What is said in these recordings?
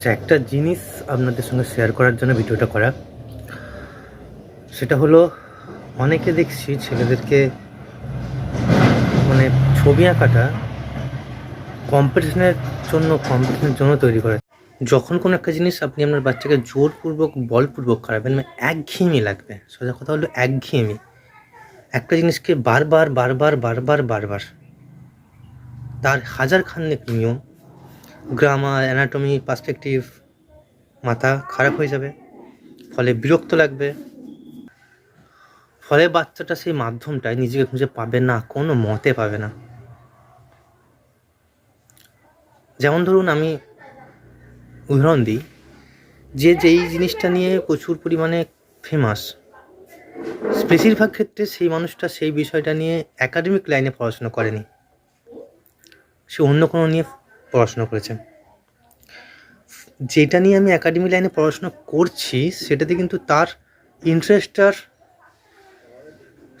আচ্ছা একটা জিনিস আপনাদের সঙ্গে শেয়ার করার জন্য ভিডিওটা করা। সেটা হলো, অনেকে দেখছি ছেলেদেরকে মানে ছবি আঁকাটা কম্পিটিশনের জন্য কম্পিটিশনের জন্য তৈরি করে। যখন কোনো একটা জিনিস আপনি আপনার বাচ্চাকে জোরপূর্বক, বলপূর্বক করাবেন মানে একঘেয়েমি লাগবে। সোজা কথা হলো একঘেয়েমি। একটা জিনিসকে বারবার বারবার বারবার বারবার, তার হাজার খানেক নিয়ম গ্রামার অ্যানাটমি পার্সপেক্টিভ মাথা খারাপ হয়ে যাবে, ফলে বিরক্ত লাগবে, ফলে বাচ্চাটা সেই মাধ্যমটায় নিজেকে খুঁজে পাবে না, কোনো মতে পাবে না। যেমন ধরুন আমি উদাহরণ দিই, যে যেই জিনিসটা নিয়ে প্রচুর পরিমাণে ফেমাস বেশিরভাগ ক্ষেত্রে সেই মানুষটা সেই বিষয়টা নিয়ে একাডেমিক লাইনে পড়াশোনা করেনি। সে অন্য কোনো নিয়ে পড়াশোনা করেছে যেটা নিয়ে আমি একাডেমি লাইনে পড়াশোনা করছি, সেটাতে কিন্তু তার ইন্টারেস্টটার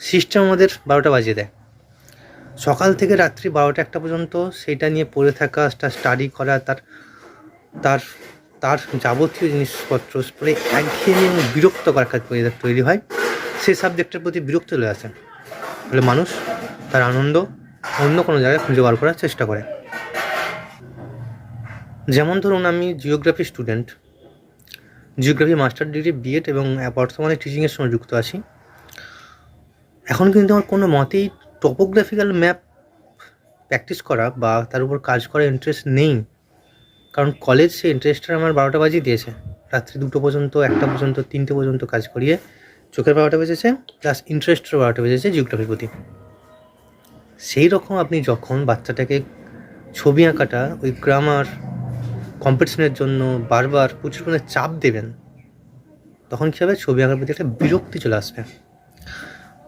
সিস্টেম আমাদের বারোটা বাজিয়ে দেয়। সকাল থেকে রাত্রি বারোটা একটা পর্যন্ত সেটা নিয়ে পড়ে থাকা, তার স্টাডি করা, তার তার তার যাবতীয় জিনিসপত্র পরে একঘেয়েমি এবং বিরক্ত করার কাজ তৈরি হয়। সেই সাবজেক্টের প্রতি বিরক্ত চলে আসে ফলে মানুষ তার আনন্দ অন্য কোনো জায়গায় খুঁজে বার করার চেষ্টা করে। যেমন ধরুন আমি geography student geography master degree BEd এবং বর্তমানে টিচিংয়ের সঙ্গে যুক্ত আছি। এখন কিন্তু আমার কোনো মতেই টপোগ্রাফিক্যাল ম্যাপ প্র্যাকটিস করা বা তার উপর কাজ করার ইন্টারেস্ট নেই। কারণ কলেজ সে ইন্টারেস্টটা আমার বারোটা বাজিয়ে দিয়েছে। রাত্রি দুটো পর্যন্ত, একটা পর্যন্ত, তিনটে পর্যন্ত কাজ করিয়ে চোখের বারোটা বেজেছে প্লাস ইন্টারেস্টের বারোটা বেজেছে জিওগ্রাফির প্রতি। সেই রকম আপনি যখন বাচ্চাটাকে ছবি আঁকাটা, ওই গ্রামার কম্পিটিশনের জন্য বারবার প্রচুর পরিমাণে চাপ দেবেন, তখন কী হবে? ছবি আঁকার প্রতি একটা বিরক্তি চলে আসবে।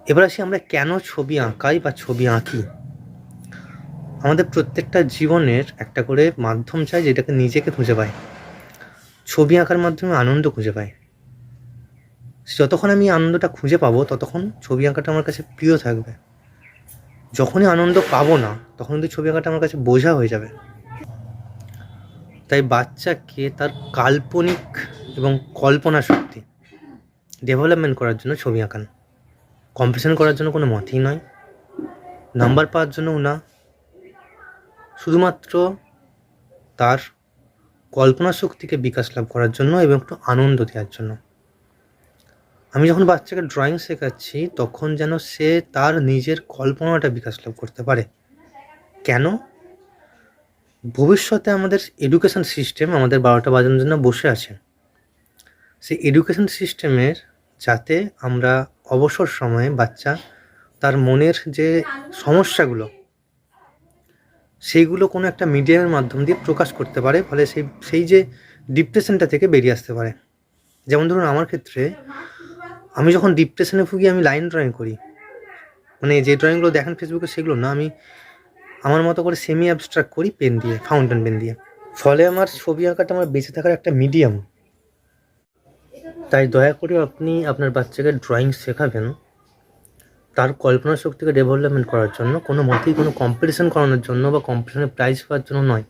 এবার আসি আমরা কেন ছবি আঁকাই বা ছবি আঁকি? আমাদের প্রত্যেকটা জীবনের একটা করে মাধ্যম চাই যেটাকে নিজেকে খুঁজে পায়। ছবি আঁকার মাধ্যমে আনন্দ খুঁজে পায়। যতক্ষণ আমি আনন্দটা খুঁজে পাবো, ততক্ষণ ছবি আঁকাটা আমার কাছে প্রিয় থাকবে। যখনই আনন্দ পাবো না, তখন কিন্তু ছবি আঁকাটা আমার কাছে বোঝা হয়ে যাবে। তাই বাচ্চাকে তার কাল্পনিক এবং কল্পনা শক্তি ডেভেলপমেন্ট করার জন্য ছবি আঁকান। কম্পিটিশন করার জন্য কোনো মতই নয়। নাম্বার পাওয়ার জন্যও না। শুধুমাত্র তার কল্পনা শক্তিকে বিকাশ লাভ করার জন্য এবং একটু আনন্দ দেওয়ার জন্য। আমি যখন বাচ্চাকে ড্রয়িং শেখাচ্ছি, তখন যেন সে তার নিজের কল্পনাটা বিকাশ লাভ করতে পারে। কেন? ভবিষ্যতে আমাদের এডুকেশন সিস্টেম আমাদের বারোটা বাজানোর জন্য বসে আছে সেই এডুকেশন সিস্টেমের যাতে আমরা অবসর সময়ে বাচ্চা তার মনের যে সমস্যাগুলো, সেইগুলো কোনো একটা মিডিয়ামের মাধ্যম দিয়ে প্রকাশ করতে পারে, ফলে সেই সেই যে ডিপ্রেশনটা থেকে বেরিয়ে আসতে পারে। যেমন ধরুন আমার ক্ষেত্রে আমি যখন ডিপ্রেশনে ভুগি, আমি লাইন ড্রয়িং করি। মানে যে ড্রয়িংগুলো দেখেন ফেসবুকে সেগুলো না, আমি আমার মতো করে সেমি অ্যাবস্ট্রাক্ট করি পেন দিয়ে ফাউন্টেন পেন দিয়ে। ফলে আমার ছবি আঁকাটা আমার বেঁচে থাকার একটা মিডিয়াম তাই দয়া করে আপনি আপনার বাচ্চাকে ড্রয়িং শেখাবেন। তার কল্পনা শক্তিকে ডেভেলপমেন্ট করার জন্য, কোনো মতেই কোনো কম্পিটিশান করানোর জন্য বা কম্পিটিশনে প্রাইজ পাওয়ার জন্য নয়।